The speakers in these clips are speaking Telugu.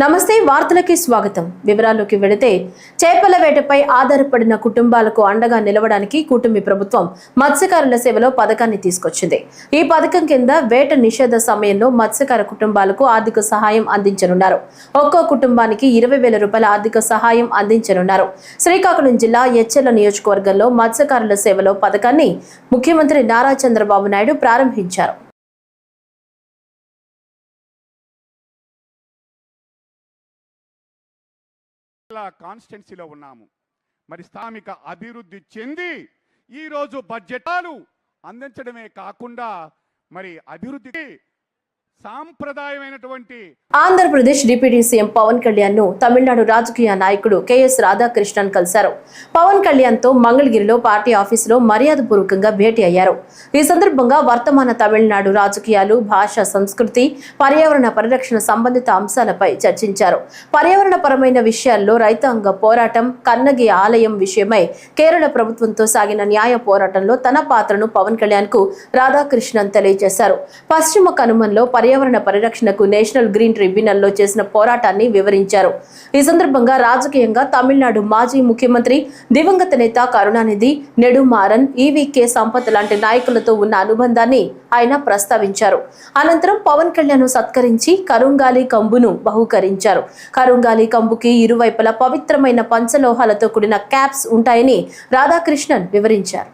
నమస్తే వార్తలకి స్వాగతం. వివరాల్లోకి వెళితే చేపల వేటపై ఆధారపడిన కుటుంబాలకు అండగా నిలవడానికి కూటమి ప్రభుత్వం మత్స్యకారుల సేవలో పథకాన్ని తీసుకొచ్చింది. ఈ పథకం కింద వేట నిషేధ సమయంలో మత్స్యకార కుటుంబాలకు ఆర్థిక సహాయం అందించనున్నారు. ఒక్కో కుటుంబానికి ఇరవై వేల రూపాయల ఆర్థిక సహాయం అందించనున్నారు. శ్రీకాకుళం జిల్లా ఎచ్చెల నియోజకవర్గంలో మత్స్యకారుల సేవలో పథకాన్ని ముఖ్యమంత్రి నారా చంద్రబాబు నాయుడు ప్రారంభించారు. కాన్స్టిట్యున్సీలో ఉన్నాము. మరి స్థానిక అభివృద్ధి చెంది ఈరోజు బడ్జెటాలు అందించడమే కాకుండా మరి అభివృద్ధికి సాంప్రదాయమైనటువంటి ఆంధ్రప్రదేశ్ డిప్యూటీ సీఎం పవన్ కళ్యాణ్ను తమిళనాడు రాజకీయ నాయకుడు కెఎస్ రాధాకృష్ణన్ కలిశారు. పవన్ కళ్యాణ్తో మంగళగిరిలో పార్టీ ఆఫీసులో మర్యాదపూర్వకంగా భేటీ అయ్యారు. ఈ సందర్భంగా వర్తమాన తమిళనాడు రాజకీయాలు భాష సంస్కృతి పర్యావరణ పరిరక్షణ సంబంధిత అంశాలపై చర్చించారు. పర్యావరణ పరమైన విషయాల్లో రైతాంగ పోరాటం కన్నగి ఆలయం విషయమై కేరళ ప్రభుత్వంతో సాగిన న్యాయ పోరాటంలో తన పాత్రను పవన్ కళ్యాణ్కు రాధాకృష్ణన్ తెలియజేశారు. పశ్చిమ కనుమల్లో పర్యావరణ పరిరక్షణకు నేషనల్ గ్రీన్ ట్రిబ్యునల్లో చేసిన పోరాటాన్ని వివరించారు. ఈ సందర్భంగా రాజకీయంగా తమిళనాడు మాజీ ముఖ్యమంత్రి దివంగత నేత కరుణానిధి నెడుమారన్ ఈవీకే సంపత్ లాంటి నాయకులతో ఉన్న అనుబంధాన్ని ఆయన ప్రస్తావించారు. అనంతరం పవన్ కళ్యాణ్ సత్కరించి కరుంగాలి కంబును బహుకరించారు. కరుంగాలి కంబుకి ఇరువైపులా పవిత్రమైన పంచలోహాలతో కూడిన క్యాప్స్ ఉంటాయని రాధాకృష్ణన్ వివరించారు.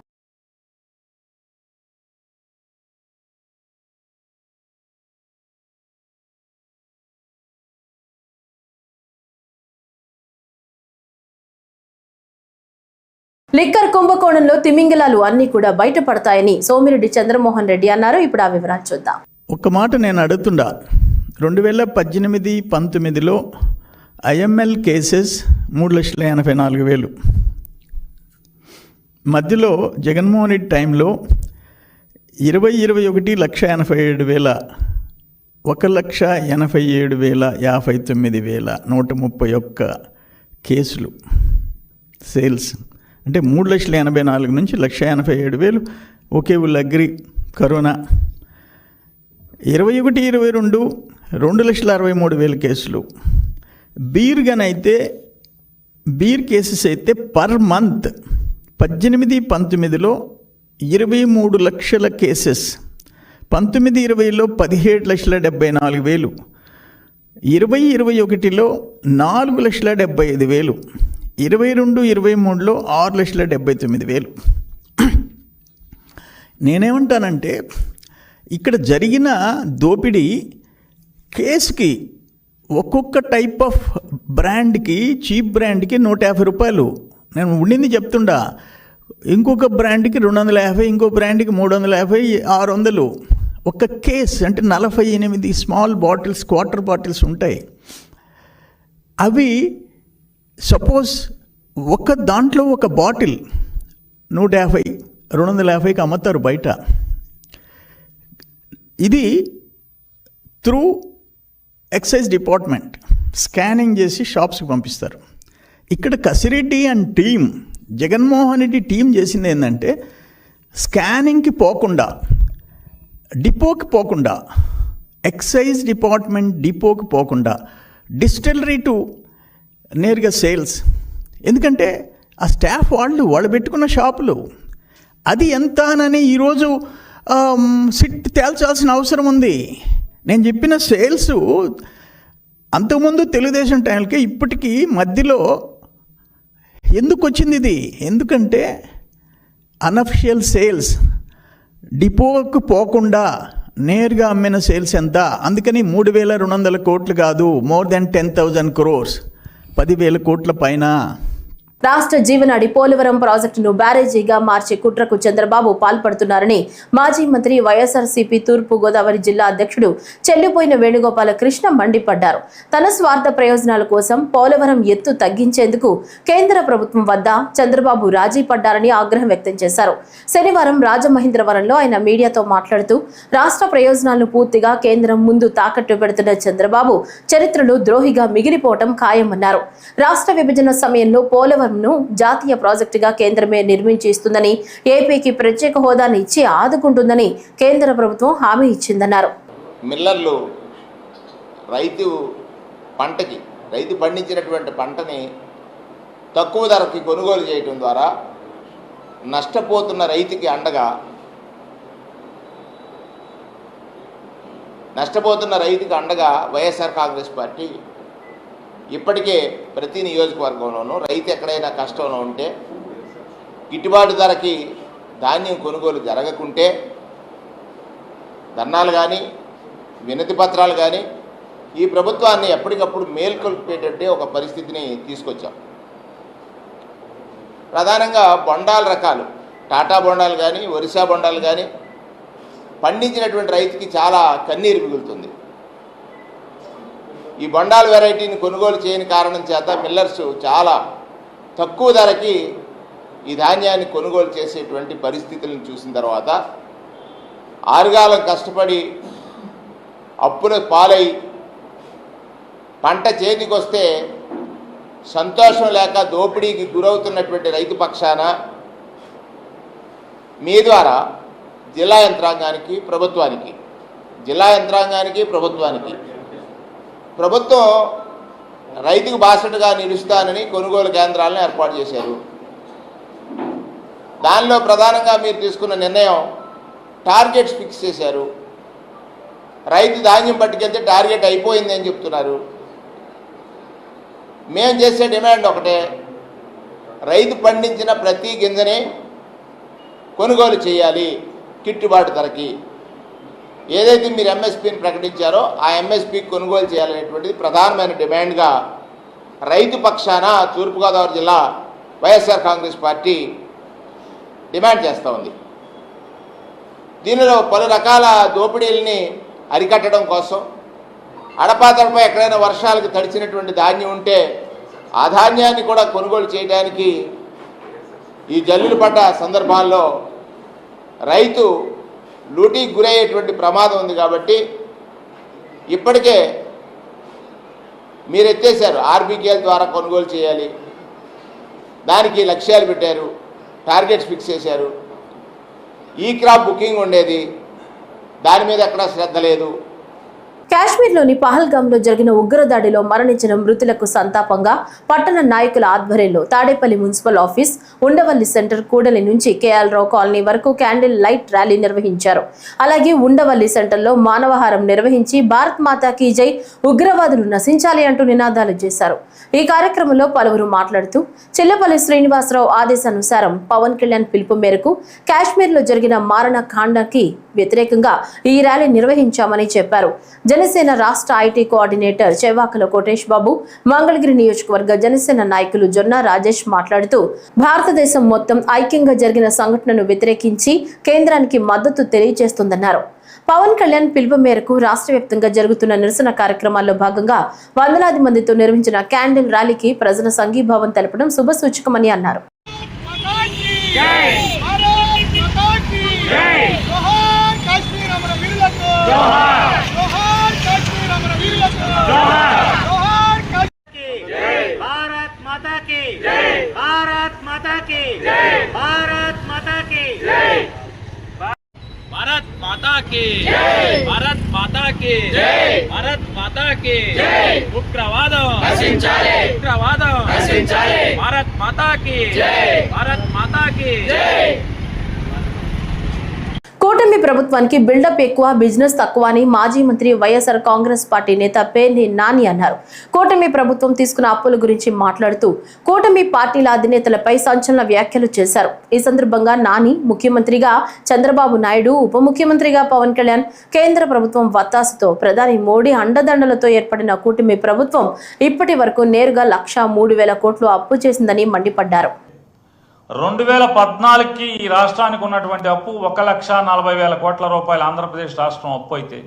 లిక్కర్ కుంభకోణంలో తిమింగలాలు అన్ని కూడా బయటపడతాయని సోమిరెడ్డి చంద్రమోహన్ రెడ్డి అన్నారు. ఇప్పుడు ఆ వివరాలు చూద్దాం. ఒక మాట నేను అడుగుతుండా. రెండు వేల పద్దెనిమిది పంతొమ్మిదిలో ఐఎంఎల్ కేసెస్ మూడు లక్షల ఎనభై నాలుగు వేలు. మధ్యలో జగన్మోహన్ రెడ్డి టైంలో ఇరవై ఇరవై ఒకటి లక్ష ఎనభై ఏడు వేల ఒక లక్ష ఎనభై ఏడు వేల యాభై తొమ్మిది వేల నూట ముప్పై ఒక్క కేసులు సేల్స్. అంటే మూడు లక్షల ఎనభై నాలుగు నుంచి లక్ష ఎనభై ఏడు వేలు ఒకే ఊళ్ళో అగ్రి కరోనా. ఇరవై ఒకటి ఇరవై రెండు రెండు లక్షల అరవై మూడు వేల కేసులు. బీర్ గనైతే బీర్ కేసెస్ అయితే పర్ మంత్ పద్దెనిమిది పంతొమ్మిదిలో ఇరవై మూడు లక్షల కేసెస్ పంతొమ్మిది ఇరవైలో పదిహేడు లక్షల డెబ్బై నాలుగు వేలు ఇరవై ఇరవై ఒకటిలో నాలుగు లక్షల డెబ్బై ఐదు వేలు. ఇరవై రెండు ఇరవై మూడులో ఆరు లక్షల డెబ్బై తొమ్మిది వేలు. నేనేమంటానంటే ఇక్కడ జరిగిన దోపిడీ కేసుకి ఒక్కొక్క టైప్ ఆఫ్ బ్రాండ్కి చీప్ బ్రాండ్కి నూట యాభై రూపాయలు. నేను ఉండింది చెప్తుండా ఇంకొక బ్రాండ్కి రెండు వందల యాభై ఇంకో బ్రాండ్కి మూడు వందల యాభై ఆరు వందలు. ఒక కేస్ అంటే నలభై ఎనిమిది స్మాల్ బాటిల్స్ క్వార్టర్ బాటిల్స్ ఉంటాయి. అవి సపోజ్ ఒక దాంట్లో ఒక బాటిల్ నూట యాభై రెండు వందల యాభైకి అమ్ముతారు బయట. ఇది త్రూ ఎక్సైజ్ డిపార్ట్మెంట్ స్కానింగ్ చేసి షాప్స్కి పంపిస్తారు. ఇక్కడ Kasireddy and team Jaganmohan Reddy team చేసింది ఏంటంటే స్కానింగ్కి పోకుండా డిపోకి పోకుండా ఎక్సైజ్ డిపార్ట్మెంట్ డిపోకి పోకుండా డిస్టిలరీ టు నేరుగా సేల్స్. ఎందుకంటే ఆ స్టాఫ్ వాళ్ళు వాళ్ళు పెట్టుకున్న షాపులు. అది ఎంత అని ఈరోజు సిట్ తేల్చాల్సిన అవసరం ఉంది. నేను చెప్పిన సేల్స్ అంతకుముందు తెలుగుదేశం టైంకి ఇప్పటికీ మధ్యలో ఎందుకు వచ్చింది ఇది? ఎందుకంటే అనఫిషియల్ సేల్స్. డిపోకు పోకుండా నేరుగా అమ్మిన సేల్స్ ఎంత? అందుకని మూడు వేల రెండు వందల కోట్లు కాదు more than ten thousand crores. పదివేల కోట్ల పైన రాష్ట్ర జీవనాడి పోలవరం ప్రాజెక్టును బ్యారేజీగా మార్చే కుట్రకు చంద్రబాబు పాల్పడుతున్నారని మాజీ మంత్రి వైఎస్ఆర్సీపీ తూర్పు గోదావరి జిల్లా అధ్యక్షుడు చెల్లిపోయిన వేణుగోపాల కృష్ణ మండిపడ్డారు. తన స్వార్థ ప్రయోజనాల కోసం పోలవరం ఎత్తు తగ్గించేందుకు కేంద్ర ప్రభుత్వం వద్ద చంద్రబాబు రాజీ పడ్డారని ఆగ్రహం వ్యక్తం చేశారు. శనివారం రాజమహేంద్రవరంలో ఆయన మీడియాతో మాట్లాడుతూ రాష్ట్ర ప్రయోజనాలను పూర్తిగా కేంద్రం ముందు తాకట్టు పెడుతున్న చంద్రబాబు చరిత్రలో ద్రోహిగా మిగిలిపోవటం ఖాయమన్నారు. రాష్ట్ర విభజన సమయంలో పోలవరం పోలవరంను జాతీయ ప్రాజెక్టుగా కేంద్రమే నిర్మించి ఇస్తుందని ఏపీకి ప్రత్యేక హోదాను ఇచ్చి ఆదుకుంటుందని కేంద్ర ప్రభుత్వం హామీ ఇచ్చిందన్నారు. మిల్లర్లు రైతు పంటకి రైతు పండించినటువంటి పంటని తక్కువ ధరకి కొనుగోలు చేయటం ద్వారా నష్టపోతున్న రైతుకి అండగా నష్టపోతున్న రైతుకి అండగా వైఎస్ఆర్ కాంగ్రెస్ పార్టీ ఇప్పటికే ప్రతి నియోజకవర్గంలోనూ రైతు ఎక్కడైనా కష్టంలో ఉంటే గిట్టుబాటు ధరకి ధాన్యం కొనుగోలు జరగకుంటే ధర్నాలు కానీ వినతి పత్రాలు కానీ ఈ ప్రభుత్వాన్ని ఎప్పటికప్పుడు మేల్కొల్పేటట్టే ఒక పరిస్థితిని తీసుకొచ్చాం. ప్రధానంగా బొండాల రకాలు టాటా బొండాలు కానీ ఒరిస్సా బొండాలు కానీ పండించినటువంటి రైతుకి చాలా కన్నీరు మిగులుతుంది. ఈ బొండాల వెరైటీని కొనుగోలు చేయని కారణం చేత మిల్లర్స్ చాలా తక్కువ ధరకి ఈ ధాన్యాన్ని కొనుగోలు చేసేటువంటి పరిస్థితులను చూసిన తర్వాత ఆరుగాలం కష్టపడి అప్పుల పాలై పంట చేతికొస్తే సంతోషం లేక దోపిడీకి గురవుతున్నటువంటి రైతు పక్షాన మీ ద్వారా జిల్లా యంత్రాంగానికి ప్రభుత్వానికి జిల్లా యంత్రాంగానికి ప్రభుత్వానికి ప్రభుత్వం రైతుకు బాసటగా నిలుస్తానని కొనుగోలు కేంద్రాలను ఏర్పాటు చేశారు. దానిలో ప్రధానంగా మీరు తీసుకున్న నిర్ణయం టార్గెట్స్ ఫిక్స్ చేశారు. రైతు ధాన్యం పట్టుకెళ్తే టార్గెట్ అయిపోయింది అని చెప్తున్నారు. మేము చేసే డిమాండ్ ఒకటే రైతు పండించిన ప్రతి గింజని కొనుగోలు చేయాలి గిట్టుబాటు ధరకి. ఏదైతే మీరు ఎంఎస్పీని ప్రకటించారో ఆ ఎంఎస్పీ కొనుగోలు చేయాలనేటువంటిది ప్రధానమైన డిమాండ్గా రైతు పక్షాన తూర్పుగోదావరి జిల్లా వైఎస్ఆర్ కాంగ్రెస్ పార్టీ డిమాండ్ చేస్తూ ఉంది. దీనిలో పలు రకాల దోపిడీలని అరికట్టడం కోసం అడపాదడపై ఎక్కడైనా వర్షాలకు తడిచినటువంటి ధాన్యం ఉంటే ఆ ధాన్యాన్ని కూడా కొనుగోలు చేయడానికి ఈ జల్లులు పడ్డ సందర్భాల్లో రైతు లూటీకి గురయ్యేటువంటి ప్రమాదం ఉంది కాబట్టి ఇప్పటికే మీరు ఎత్తేసారు ఆర్బీకేల ద్వారా కొనుగోలు చేయాలి. దానికి లక్ష్యాలు పెట్టారు. టార్గెట్స్ ఫిక్స్ చేశారు. ఈ క్రాప్ బుకింగ్ ఉండేది. దాని మీద ఎక్కడా శ్రద్ధ లేదు. కాశ్మీర్లోని పహల్గాంలో జరిగిన ఉగ్రదాడిలో మరణించిన మృతులకు సంతాపంగా పట్టణ నాయకుల ఆధ్వర్యంలో Tadepalli municipal office Undavalli centre కూడలి నుంచి కేఎల్ రావు కాలనీ వరకు క్యాండిల్ లైట్ ర్యాలీ నిర్వహించారు. అలాగే ఉండవల్లి సెంటర్లో మానవహారం నిర్వహించి భారత్ మాతా కీ జై ఉగ్రవాదులు నశించాలి అంటూ నినాదాలు చేశారు. ఈ కార్యక్రమంలో పలువురు మాట్లాడుతూ చెల్లపల్లి శ్రీనివాసరావు ఆదేశానుసారం పవన్ కళ్యాణ్ పిలుపు మేరకు కాశ్మీర్లో జరిగిన మారణ కాండకి వ్యతిరేకంగా ఈ ర్యాలీ నిర్వహించామని చెప్పారు. జనసేన రాష్ట్ర ఐటీ కోఆర్డినేటర్ చెవాకల కోటేష్ బాబు మంగళగిరి నియోజకవర్గ జనసేన నాయకులు జొన్న రాజేష్ మాట్లాడుతూ భారతదేశం మొత్తం ఐక్యంగా జరిగిన సంఘటనను వ్యతిరేకించి కేంద్రానికి మద్దతు తెలియజేస్తుందన్నారు. పవన్ కళ్యాణ్ పిలుపు మేరకు రాష్ట్ర వ్యాప్తంగా జరుగుతున్న నిరసన కార్యక్రమాల్లో భాగంగా వందలాది మందితో నిర్వహించిన క్యాండిల్ ర్యాలీకి ప్రజల సంఘీభావం తెలపడం శుభసూచకమని అన్నారు. భారత్ మాతా भारत माता के। भारत माता के। भारत माता की। भारत माता की। भारत माता की। भारत माता की। उग्रवाद। उग्रवाद। भारत माता के। भारत माता के। కూటమి ప్రభుత్వానికి బిల్డప్ ఎక్కువ బిజినెస్ తక్కువ అని మాజీ మంత్రి వైఎస్ఆర్ కాంగ్రెస్ పార్టీ నేత పేర్ని నాని అన్నారు. కూటమి ప్రభుత్వం తీసుకున్న అప్పుల గురించి మాట్లాడుతూ కూటమి పార్టీల అధినేతలపై సంచలన వ్యాఖ్యలు చేశారు. ఈ సందర్భంగా నాని ముఖ్యమంత్రిగా చంద్రబాబు నాయుడు ఉప ముఖ్యమంత్రిగా పవన్ కళ్యాణ్ కేంద్ర ప్రభుత్వం వత్తాసుతో ప్రధాని మోడీ అండదండలతో ఏర్పడిన కూటమి ప్రభుత్వం ఇప్పటి వరకు నేరుగా లక్షా మూడు వేల కోట్లు అప్పు చేసిందని మండిపడ్డారు. రెండు వేల పద్నాలుగుకి ఈ రాష్ట్రానికి ఉన్నటువంటి అప్పు ఒక లక్ష నలభై వేల కోట్ల రూపాయలు ఆంధ్రప్రదేశ్ రాష్ట్రం అప్పు అయితే.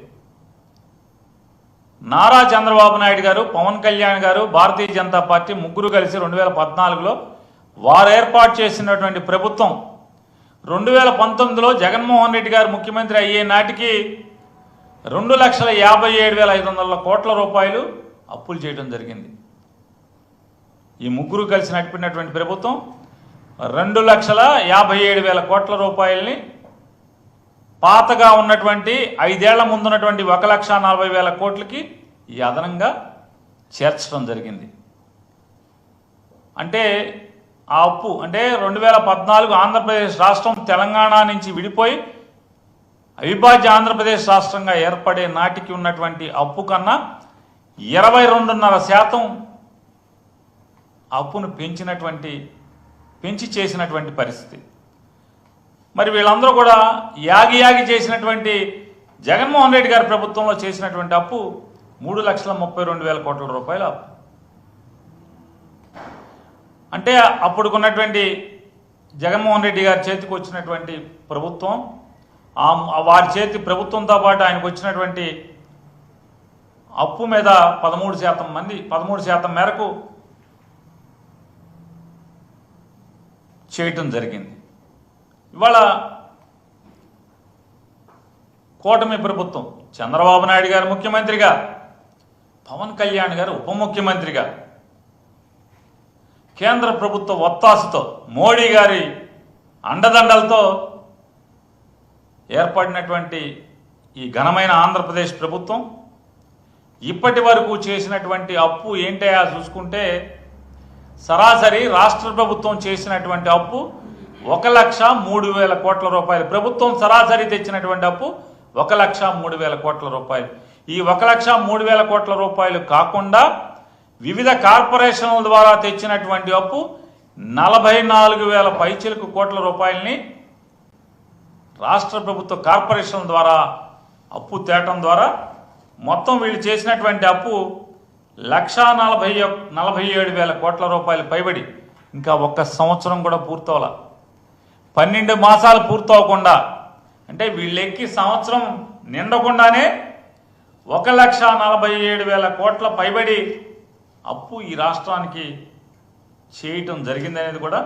నారా చంద్రబాబు నాయుడు గారు పవన్ కళ్యాణ్ గారు భారతీయ జనతా పార్టీ ముగ్గురు కలిసి రెండు వేల పద్నాలుగులో వారు ఏర్పాటు చేసినటువంటి ప్రభుత్వం రెండు వేల పంతొమ్మిదిలో జగన్మోహన్ రెడ్డి గారు ముఖ్యమంత్రి అయ్యే నాటికి రెండు లక్షల యాభై ఏడు వేల ఐదు వందల కోట్ల రూపాయలు అప్పులు చేయడం జరిగింది. ఈ ముగ్గురు కలిసి నడిపినటువంటి ప్రభుత్వం రెండు లక్షల యాభై ఏడు వేల కోట్ల రూపాయలని పాతగా ఉన్నటువంటి ఐదేళ్ళ ముందున్నటువంటి ఒక లక్ష నలభై వేల కోట్లకి ఈ అదనంగా చేర్చడం జరిగింది. అంటే ఆ అప్పు అంటే రెండు వేల పద్నాలుగు ఆంధ్రప్రదేశ్ రాష్ట్రం తెలంగాణ నుంచి విడిపోయి అవిభాజ్య ఆంధ్రప్రదేశ్ రాష్ట్రంగా ఏర్పడే నాటికి ఉన్నటువంటి అప్పు కన్నా ఇరవై రెండున్నర శాతం అప్పును పెంచినటువంటి పెంచి చేసినటువంటి పరిస్థితి. మరి వీళ్ళందరూ కూడా యాగి యాగి చేసినటువంటి జగన్మోహన్ రెడ్డి గారి ప్రభుత్వంలో చేసినటువంటి అప్పు మూడు లక్షల ముప్పై రెండు వేల కోట్ల రూపాయల అప్పు. అంటే అప్పుడుకున్నటువంటి జగన్మోహన్ రెడ్డి గారి చేతికి వచ్చినటువంటి ప్రభుత్వం ఆ వారి చేతి ప్రభుత్వంతో పాటు ఆయనకు వచ్చినటువంటి అప్పు మీద పదమూడు శాతం మంది పదమూడు శాతం మేరకు చేయటం జరిగింది. ఇవాళ కూటమి ప్రభుత్వం చంద్రబాబు నాయుడు గారు ముఖ్యమంత్రిగా పవన్ కళ్యాణ్ గారు ఉప ముఖ్యమంత్రిగా కేంద్ర ప్రభుత్వ ఒత్తాసుతో మోడీ గారి అండదండలతో ఏర్పడినటువంటి ఈ ఘనమైన ఆంధ్రప్రదేశ్ ప్రభుత్వం ఇప్పటి వరకు చేసినటువంటి అప్పు ఏంటయా చూసుకుంటే సరాసరి రాష్ట్ర ప్రభుత్వం చేసినటువంటి అప్పు ఒక లక్ష మూడు వేల కోట్ల రూపాయలు. ప్రభుత్వం సరాసరి తెచ్చినటువంటి అప్పు ఒక లక్ష మూడు వేల కోట్ల రూపాయలు. ఈ ఒక లక్ష మూడు వేల కోట్ల రూపాయలు కాకుండా వివిధ కార్పొరేషన్ల ద్వారా తెచ్చినటువంటి అప్పు నలభై నాలుగు వేల పైచిలకు కోట్ల రూపాయలని రాష్ట్ర ప్రభుత్వ కార్పొరేషన్ ద్వారా అప్పు తేటం ద్వారా మొత్తం వీళ్ళు చేసినటువంటి అప్పు లక్షా నలభై నలభై ఏడు వేల కోట్ల రూపాయలు పైబడి ఇంకా ఒక్క సంవత్సరం కూడా పూర్తవల. పన్నెండు మాసాలు పూర్తవకుండా అంటే వీళ్ళెక్కి సంవత్సరం నిండకుండానే ఒక లక్ష నలభై ఏడు వేల కోట్ల పైబడి అప్పు ఈ రాష్ట్రానికి చేయటం జరిగిందనేది కూడా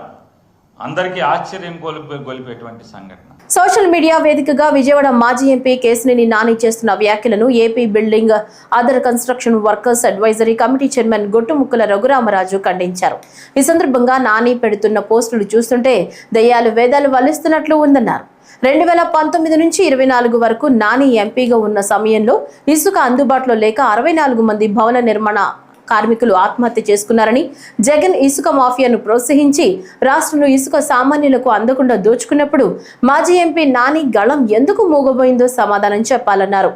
అందరికీ ఆశ్చర్యం గొలిపే గొలిపేటువంటి సంఘటన. సోషల్ మీడియా వేదికగా విజయవాడ మాజీ ఎంపీ కేసినేని నాని చేస్తున్న వ్యాఖ్యలను AP building other construction workers advisory committee chairman Gottumukkula Raghuramaraju ఖండించారు. ఈ సందర్భంగా నాని పెడుతున్న పోస్టులు చూస్తుంటే దయ్యాలు వేదాలు వల్లిస్తున్నట్లు ఉందన్నారు. రెండు వేల పంతొమ్మిది నుంచి ఇరవై నాలుగు వరకు నాని ఎంపీగా ఉన్న సమయంలో ఇసుక అందుబాటులో లేక అరవై నాలుగు మంది భవన నిర్మాణ కార్మికులు ఆత్మహత్య చేసుకున్నారని జగన్ ఇసుక మాఫియాను ప్రోత్సహించి రాష్ట్రంలో ఇసుక సామాన్యులకు అందకుండా దోచుకున్నప్పుడు మాజీ ఎంపీ నాని గళం ఎందుకు మూగబోయిందో సమాధానం చెప్పాలన్నారు.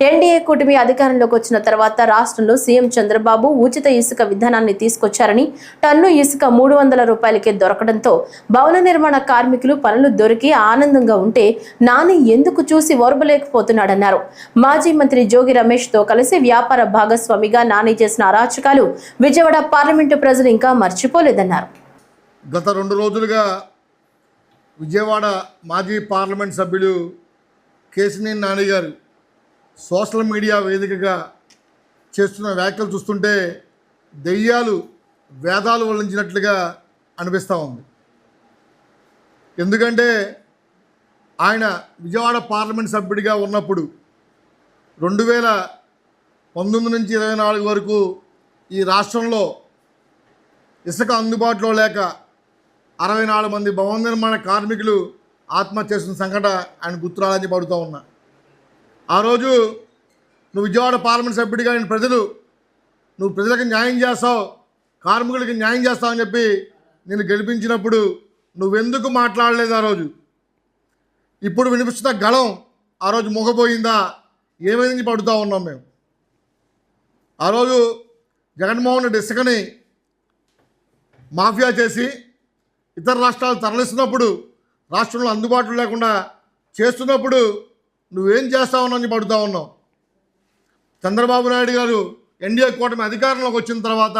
ఎన్డీఏ కూటమి అధికారంలోకి వచ్చిన తర్వాత రాష్ట్రంలో సీఎం చంద్రబాబు ఉచిత ఇసుక విధానాన్ని తీసుకొచ్చారని టన్ను ఇసుక మూడు వందల రూపాయలకే దొరకడంతో భవన నిర్మాణ కార్మికులు పనులు దొరికి ఆనందంగా ఉంటే నాని ఎందుకు చూసి ఓర్వలేకపోతున్నాడన్నారు మాజీ మంత్రి జోగి రమేష్తో కలిసి వ్యాపార భాగస్వామిగా నాని చేసిన అరాచకాలు విజయవాడ పార్లమెంటు ప్రజలు ఇంకా మర్చిపోలేదన్నారు. గత రెండు రోజులుగా విజయవాడ మాజీ పార్లమెంట్ సభ్యులు కేసినేని నాని గారు సోషల్ మీడియా వేదికగా చేస్తున్న వ్యాఖ్యలు చూస్తుంటే దెయ్యాలు వేదాలు వల్లించినట్లుగా అనిపిస్తూ ఉంది. ఎందుకంటే ఆయన విజయవాడ పార్లమెంట్ సభ్యుడిగా ఉన్నప్పుడు రెండు వేల పంతొమ్మిది నుంచి ఇరవై నాలుగు వరకు ఈ రాష్ట్రంలో ఇసుక అందుబాటులో లేక అరవై నాలుగు మంది భవన నిర్మాణ కార్మికులు ఆత్మహత్య చేసిన సంఘటన ఆయన గుర్తురాలని పడుతూ ఉన్నా. ఆ రోజు నువ్వు విజయవాడ పార్లమెంట్ సభ్యుడిగా నేను ప్రజలు నువ్వు ప్రజలకు న్యాయం చేస్తావు కార్మికులకి న్యాయం చేస్తావు అని చెప్పి నేను గెలిపించినప్పుడు నువ్వెందుకు మాట్లాడలేదు ఆ రోజు? ఇప్పుడు వినిపిస్తున్న గళం ఆ రోజు మొగపోయిందా? ఏమైంది పడుతూ ఉన్నాం మేము. ఆ రోజు జగన్మోహన్ రెడ్డి ఇసుకని మాఫియా చేసి ఇతర రాష్ట్రాలు తరలిస్తున్నప్పుడు రాష్ట్రంలో అందుబాటులో లేకుండా చేస్తున్నప్పుడు నువ్వేం చేస్తావునని పడుతూ ఉన్నావు. చంద్రబాబు నాయుడు గారు ఎన్డీఏ కూటమి అధికారంలోకి వచ్చిన తర్వాత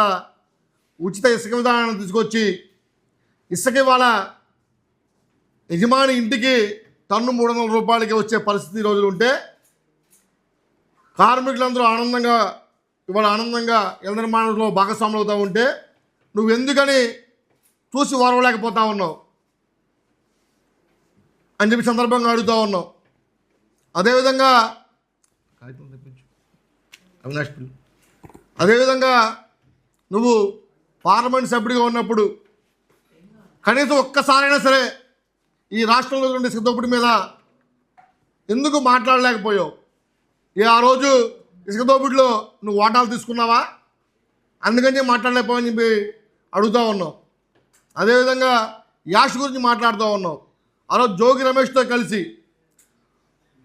ఉచిత ఇసుక విధానాన్ని తీసుకొచ్చి ఇసుక ఇవాళ యజమాని ఇంటికి టన్ను మూడు వందల రూపాయలకి వచ్చే పరిస్థితి రోజులు ఉంటే కార్మికులందరూ ఆనందంగా ఇవాళ ఆనందంగా ఇళ్ళ నిర్మాణంలో భాగస్వాములు అవుతూ ఉంటే నువ్వు ఎందుకని చూసి ఓరవలేకపోతా ఉన్నావు? అని చెప్పి సందర్భంగా అడుగుతూ ఉన్నావు. అదేవిధంగా. అవినాష్. అదేవిధంగా నువ్వు పార్లమెంట్ సభ్యుడిగా ఉన్నప్పుడు కనీసం ఒక్కసారైనా సరే ఈ రాష్ట్రంలో ఉండే ఇసుక దోపిడీ మీద ఎందుకు మాట్లాడలేకపోయావు ఏ ఆ రోజు ఇసుక దోపిడిలో నువ్వు వాటాలు తీసుకున్నావా అందుకని మాట్లాడలేకపోని చెప్పి అడుగుతూ ఉన్నాం అదేవిధంగా యాష్ గురించి మాట్లాడుతూ ఉన్నాం ఆ రోజు జోగి రమేష్తో కలిసి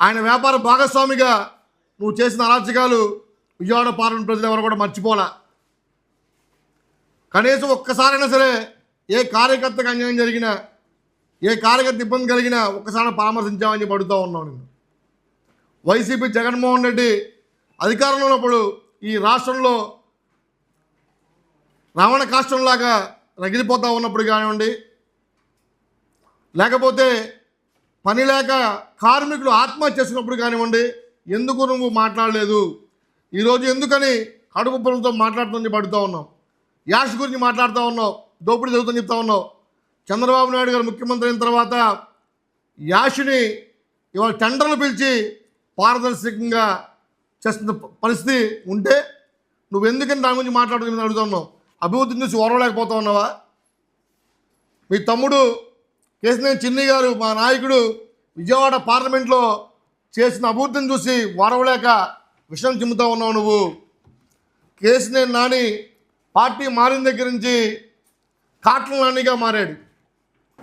ఆయన వ్యాపార భాగస్వామిగా నువ్వు చేసిన అరాచకాలు విజయవాడ పార్లమెంట్ ప్రజలు ఎవరు కూడా మర్చిపోలా. కనీసం ఒక్కసారైనా సరే ఏ కార్యకర్తకు అన్యాయం జరిగినా ఏ కార్యకర్త ఇబ్బంది కలిగినా ఒక్కసారి పరామర్శించామని చెప్పి అడుగుతూ ఉన్నాను నేను. వైసీపీ జగన్మోహన్ రెడ్డి అధికారంలో ఉన్నప్పుడు ఈ రాష్ట్రంలో రావణ కాష్టంలాగా రగిలిపోతూ ఉన్నప్పుడు కానివ్వండి లేకపోతే పని లేక కార్మికులు ఆత్మహత్య చేసినప్పుడు కానివ్వండి ఎందుకు నువ్వు మాట్లాడలేదు? ఈరోజు ఎందుకని కడుపు పొలంతో మాట్లాడుతుంది పడుతూ ఉన్నావు? ఉన్నాం యాష్ గురించి మాట్లాడుతూ ఉన్నావు దోపిడీ జరుగుతుందని చెప్తా ఉన్నావు. చంద్రబాబు నాయుడు గారు ముఖ్యమంత్రి అయిన తర్వాత యాష్ని ఇవాళ టెండర్లు పిలిచి పారదర్శకంగా చేస్తున్న పరిస్థితి ఉంటే నువ్వు ఎందుకని దాని గురించి మాట్లాడుతున్నా అడుగుతున్నావు అభివృద్ధిని చూసి ఓరవలేకపోతా ఉన్నావా? మీ తమ్ముడు కేసినేని చిన్ని గారు మా నాయకుడు విజయవాడ పార్లమెంట్లో చేసిన అభివృద్ధిని చూసి వరవలేక విషయం చిమ్ముతా ఉన్నావు నువ్వు. కేసినేని నాని పార్టీ మారిన దగ్గర నుంచి కాట్ల నానిగా మారాడు.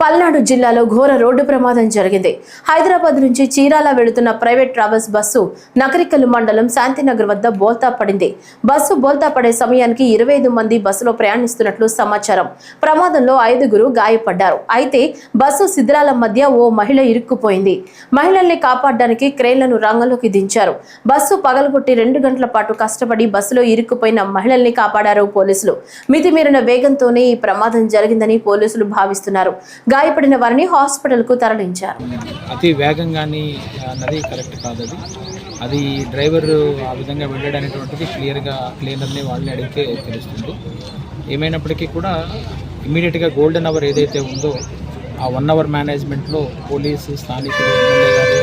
పల్నాడు జిల్లాలో ఘోర రోడ్డు ప్రమాదం జరిగింది. హైదరాబాద్ నుంచి చీరాల వెళుతున్న ప్రైవేట్ ట్రావెల్స్ బస్సు నకరికల్లు మండలం శాంతినగర్ వద్ద బోల్తా పడింది. బస్సు బోల్తా పడే సమయానికి ఇరవై ఐదు మంది బస్సులో ప్రయాణిస్తున్నట్లు సమాచారం. ప్రమాదంలో ఐదుగురు గాయపడ్డారు. అయితే బస్సు శిథిరాల మధ్య ఓ మహిళ ఇరుక్కుపోయింది. మహిళల్ని కాపాడడానికి క్రేన్లను రంగంలోకి దించారు. బస్సు పగలగొట్టి రెండు గంటల పాటు కష్టపడి బస్సులో ఇరుక్కుపోయిన మహిళల్ని కాపాడారు పోలీసులు. మితిమీరిన వేగంతోనే ఈ ప్రమాదం జరిగిందని పోలీసులు భావిస్తున్నారు. గాయపడిన వారిని హాస్పిటల్కు తరలించారు. అతి వేగంగాని అన్నది కరెక్ట్ కాదు అది. అది డ్రైవర్ ఆ విధంగా వెళ్ళాడు అనేటువంటిది క్లియర్గా క్లీనర్ని వాళ్ళని అడిగితే తెలుస్తుంది. ఏమైనప్పటికీ కూడా ఇమీడియట్గా గోల్డెన్ అవర్ ఏదైతే ఉందో ఆ వన్ అవర్ మేనేజ్మెంట్లో పోలీసు స్థానికులు ఎమ్మెల్యే గారు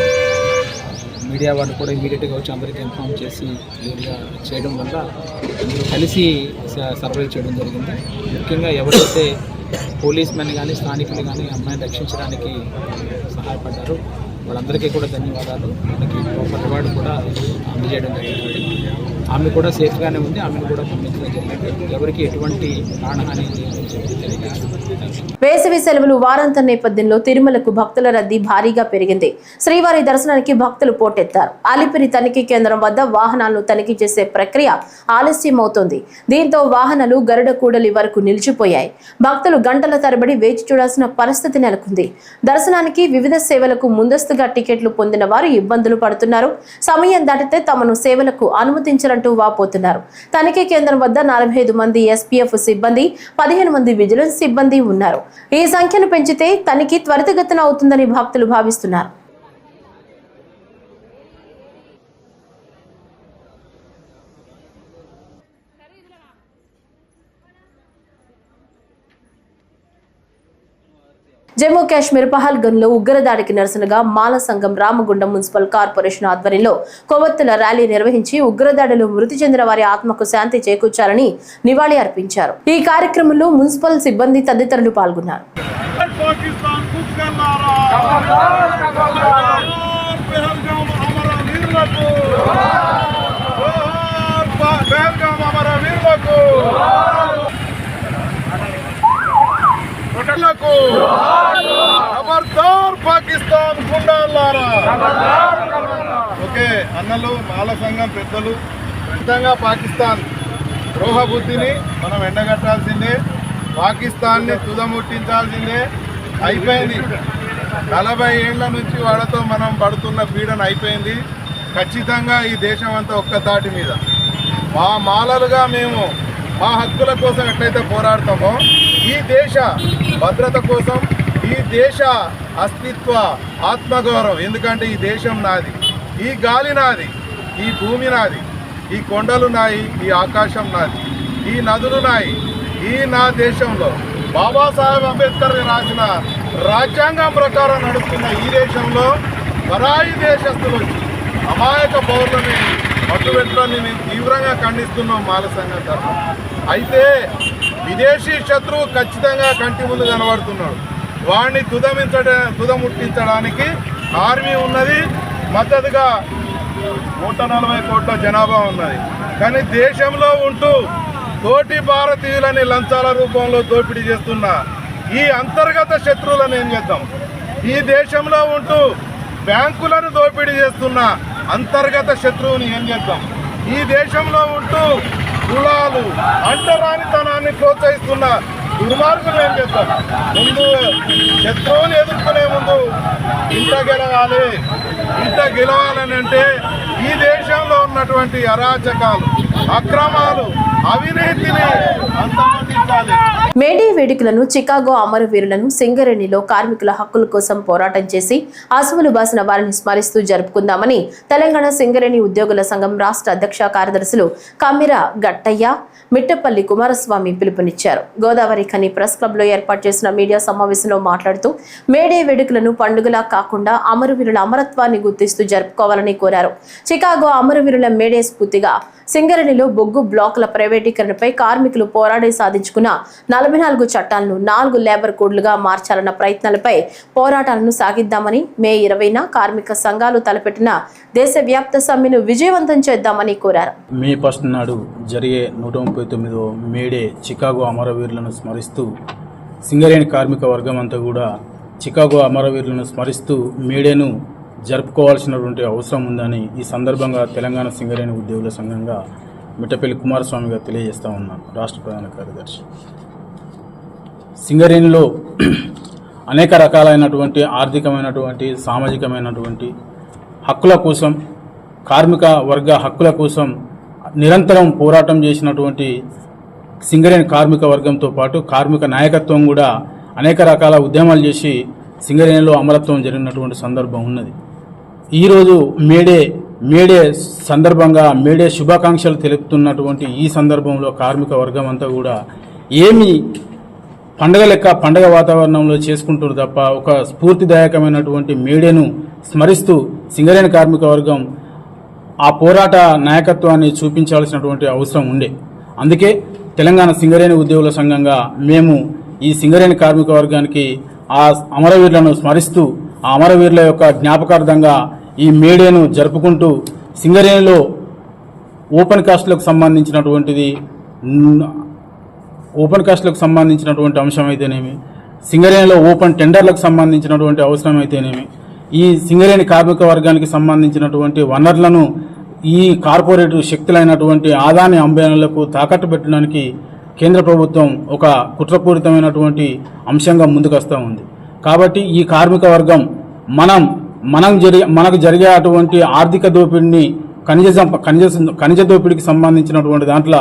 మీడియా వాళ్ళు కూడా ఇమీడియట్గా వచ్చి అందరికీ ఇన్ఫామ్ చేసి క్లియర్గా చేయడం వల్ల అందరూ కలిసి స- సర్వైవ్ చేయడం జరిగింది. ముఖ్యంగా ఎవరైతే పోలీస్ మెన్ కానీ స్థానికులు కానీ అమ్మాయిని రక్షించడానికి సహాయపడ్డారు వాళ్ళందరికీ కూడా ధన్యవాదాలు. మనకి ఒక రివార్డు కూడా అందజేయడం జరిగింది. ఆమె కూడా సేఫ్గానే ఉంది. ఆమెను కూడా పంపించడం జరిగింది. ఎవరికి ఎటువంటి ప్రాణహాని వేసవి సెలవులు వారాంతం నేపథ్యంలో తిరుమలకు భక్తుల రద్దీ భారీగా పెరిగింది. శ్రీవారి దర్శనానికి భక్తులు పోటెత్తారు. అలిపిరి తనిఖీ కేంద్రం వద్ద వాహనాలను తనిఖీ చేసే ప్రక్రియ ఆలస్యమవుతోంది. దీంతో వాహనాలు గరుడ కూడలి వరకు నిలిచిపోయాయి. భక్తులు గంటల తరబడి వేచి చూడాల్సిన పరిస్థితి నెలకొంది. దర్శనానికి వివిధ సేవలకు ముందస్తు ముందస్తుగా టికెట్లు పొందిన వారు ఇబ్బందులు పడుతున్నారు. సమయం దాటితే తమను సేవలకు అనుమతించరంటూ వాపోతున్నారు. తనిఖీ కేంద్రం వద్ద నలభై ఐదు మంది ఎస్పీఎఫ్ సిబ్బంది పదిహేను మంది విజిలెన్స్ సిబ్బంది ఉన్నారు. ఈ సంఖ్యను పెంచితే తనిఖీ త్వరితగతిన అవుతుందని భక్తులు భావిస్తున్నారు. జమ్మూ కాశ్మీర్ పహల్గన్లో ఉగ్రదాడికి నిరసనగా మాల సంఘం రామగుండం మున్సిపల్ కార్పొరేషన్ ఆధ్వర్యంలో కొవ్వొత్తుల ర్యాలీ నిర్వహించి ఉగ్రదాడిలో మృతి చెందిన వారి ఆత్మకు శాంతి చేకూర్చాలని నివాళి అర్పించారు ఈ కార్యక్రమంలో మున్సిపల్ సిబ్బంది తదితరులు పాల్గొన్నారు పాకిస్తాన్ అమర వీరులకు ఘటనకు ప- ఖబర్దార్ పాకిస్తాన్ గుండాలారా ఓకే అన్నలు మాల సంఘం పెద్దలు ఖచ్చితంగా పాకిస్తాన్ ద్రోహ బుద్ధిని మనం ఎండగట్టాల్సిందే పాకిస్తాన్ని తుదముట్టించాల్సిందే అయిపోయింది. నలభై ఏళ్ళ నుంచి వాళ్ళతో మనం పడుతున్న పీడన అయిపోయింది. ఖచ్చితంగా ఈ దేశం అంతా ఒక్క తాటి మీద. మా మాలలుగా మేము మా హక్కుల కోసం ఎట్లయితే పోరాడతామో ఈ దేశ భద్రత కోసం ఈ దేశ అస్తిత్వ ఆత్మగౌరవం. ఎందుకంటే ఈ దేశం నాది ఈ గాలి నాది ఈ భూమి నాది ఈ కొండలు నాయి ఈ ఆకాశం నాది ఈ నదులు నాయి. ఈ నా దేశంలో బాబాసాహెబ్ అంబేద్కర్ రాసిన రాజ్యాంగం ప్రకారం నడుస్తున్న ఈ దేశంలో పరాయి దేశస్తులు వచ్చి అమాయక పౌరులని మట్టుబెట్టడాన్ని మేము తీవ్రంగా ఖండిస్తున్నాం మాల సంఘం అయితే విదేశీ శత్రువు ఖచ్చితంగా కంటి ముందు కనబడుతున్నాడు. వాడిని తుదమించడ తుదముట్టించడానికి ఆర్మీ ఉన్నది మద్దతుగా నూట నలభై కోట్ల జనాభా ఉన్నది. కానీ దేశంలో ఉంటూ తోటి భారతీయులని లంచాల రూపంలో దోపిడీ చేస్తున్న ఈ అంతర్గత శత్రువులను ఏం చేద్దాం? ఈ దేశంలో ఉంటూ బ్యాంకులను దోపిడీ చేస్తున్న అంతర్గత శత్రువుని ఏం చేద్దాం? ఈ దేశంలో ఉంటూ కులాలు అంటరానితనాన్ని ప్రోత్సహిస్తున్న దుర్మార్గులు ఏం చేస్తారు? ముందు శత్రువుని ఎదుర్కొనే ముందు ఇంట గెలవాలి ఇంట గెలవాలని అంటే ఈ దేశంలో ఉన్నటువంటి అరాచకాలు. అక్రమాలు అవినీతిని అంతమొందించాలి. మేడే వేడుకలను చికాగో అమరవీరులను సింగరేణిలో కార్మికుల హక్కుల కోసం పోరాటం చేసి అసువులు బాసిన వారిని స్మరిస్తూ జరుపుకుందామని తెలంగాణ సింగరేణి ఉద్యోగుల సంఘం రాష్ట్ర అధ్యక్ష కార్యదర్శులు కమిర గట్టయ్య మిట్టపల్లి కుమారస్వామి పిలుపునిచ్చారు. గోదావరి ఖని ప్రెస్ క్లబ్లో ఏర్పాటు చేసిన మీడియా సమావేశంలో మాట్లాడుతూ మేడే వేడుకలను పండుగలా కాకుండా అమరవీరుల అమరత్వాన్ని గుర్తిస్తూ జరుపుకోవాలని కోరారు. చికాగో అమరవీరుల మేడే స్ఫూర్తిగా సింగరేణిలో బొగ్గు బ్లాకుల ప్రైవేటీకరణపై కార్మికులు పోరాడి సాధించుకున్న నలభై నాలుగు చట్టాలను నాలుగు లేబర్ కోడ్లుగా మార్చాలన్న ప్రయత్నాలపై పోరాటాలను సాగిద్దామని మే ఇరవైన కార్మిక సంఘాలు తలపెట్టిన దేశవ్యాప్త సమ్మెను విజయవంతం చేద్దామని కోరారు. మే ఫస్ట్ నాడు జరిగే నూట ముప్పై తొమ్మిదో మేడే చికాగో అమరవీరులను స్మరిస్తూ సింగరేణి కార్మిక వర్గం అంతా కూడా చికాగో అమరవీరులను స్మరిస్తూ మేడేను జరుపుకోవాల్సినటువంటి అవసరం ఉందని ఈ సందర్భంగా తెలంగాణ సింగరేణి ఉద్యోగుల సంఘంగా మిట్టపల్లి కుమారస్వామి గారు తెలియజేస్తా ఉన్నాను రాష్ట్ర ప్రధాన కార్యదర్శి. సింగరేణిలో అనేక రకాలైనటువంటి ఆర్థికమైనటువంటి సామాజికమైనటువంటి హక్కుల కోసం కార్మిక వర్గ హక్కుల కోసం నిరంతరం పోరాటం చేసినటువంటి సింగరేణి కార్మిక వర్గంతో పాటు కార్మిక నాయకత్వం కూడా అనేక రకాల ఉద్యమాలు చేసి సింగరేణిలో అమరత్వం జరిగినటువంటి సందర్భం ఉన్నది. ఈరోజు మేడే మేడే సందర్భంగా మేడే శుభాకాంక్షలు తెలుపుతున్నటువంటి ఈ సందర్భంలో కార్మిక వర్గం అంతా కూడా ఏమి పండగ లెక్క పండగ వాతావరణంలో చేసుకుంటారు తప్ప ఒక స్ఫూర్తిదాయకమైనటువంటి మేడేను స్మరిస్తూ సింగరేణి కార్మిక వర్గం ఆ పోరాట నాయకత్వాన్ని చూపించాల్సినటువంటి అవసరం ఉండే. అందుకే తెలంగాణ సింగరేణి ఉద్యోగుల సంఘంగా మేము ఈ సింగరేణి కార్మిక వర్గానికి ఆ అమరవీరులను స్మరిస్తూ అమరవీరుల యొక్క జ్ఞాపకార్థంగా ఈ మేడేను జరుపుకుంటూ సింగరేణిలో ఓపెన్ కాస్ట్లకు సంబంధించినటువంటిది ఓపెన్ కాస్ట్లకు సంబంధించినటువంటి అంశం అయితేనేమి సింగరేణిలో ఓపెన్ టెండర్లకు సంబంధించినటువంటి అవసరం అయితేనేమి ఈ సింగరేణి కార్మిక వర్గానికి సంబంధించినటువంటి వనరులను ఈ కార్పొరేట్ శక్తులైనటువంటి ఆదాని అంబేనలకు తాకట్టు పెట్టడానికి కేంద్ర ప్రభుత్వం ఒక కుట్రపూరితమైనటువంటి అంశంగా ముందుకొస్తూ ఉంది. కాబట్టి ఈ కార్మిక వర్గం మనం మనం జరి మనకు జరిగే అటువంటి ఆర్థిక దోపిడిని ఖనిజ సంప- ఖనిజ ఖనిజ దోపిడీకి సంబంధించినటువంటి దాంట్లో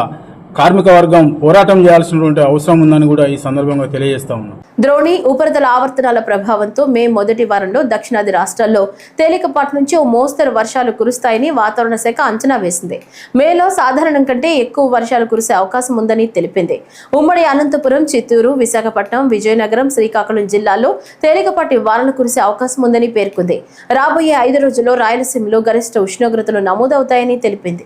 కార్మిక వర్గం పోరాటం చేయాల్సినటువంటి అవసరం ఉందని కూడా ఈ సందర్భంగా తెలియజేస్తా ఉన్నాం. ద్రోణి ఉపరితల ఆవర్తనాల ప్రభావంతో మే మొదటి వారంలో దక్షిణాది రాష్ట్రాల్లో తేలికపాటి నుంచి ఓ మోస్తరు వర్షాలు కురుస్తాయని వాతావరణ శాఖ అంచనా వేసింది. మేలో సాధారణం కంటే ఎక్కువ వర్షాలు కురిసే అవకాశం ఉందని తెలిపింది. ఉమ్మడి అనంతపురం చిత్తూరు విశాఖపట్నం విజయనగరం శ్రీకాకుళం జిల్లాల్లో తేలికపాటి వానలు కురిసే అవకాశం ఉందని పేర్కొంది. రాబోయే ఐదు రోజుల్లో రాయలసీమలో గరిష్ట ఉష్ణోగ్రతలు నమోదవుతాయని తెలిపింది.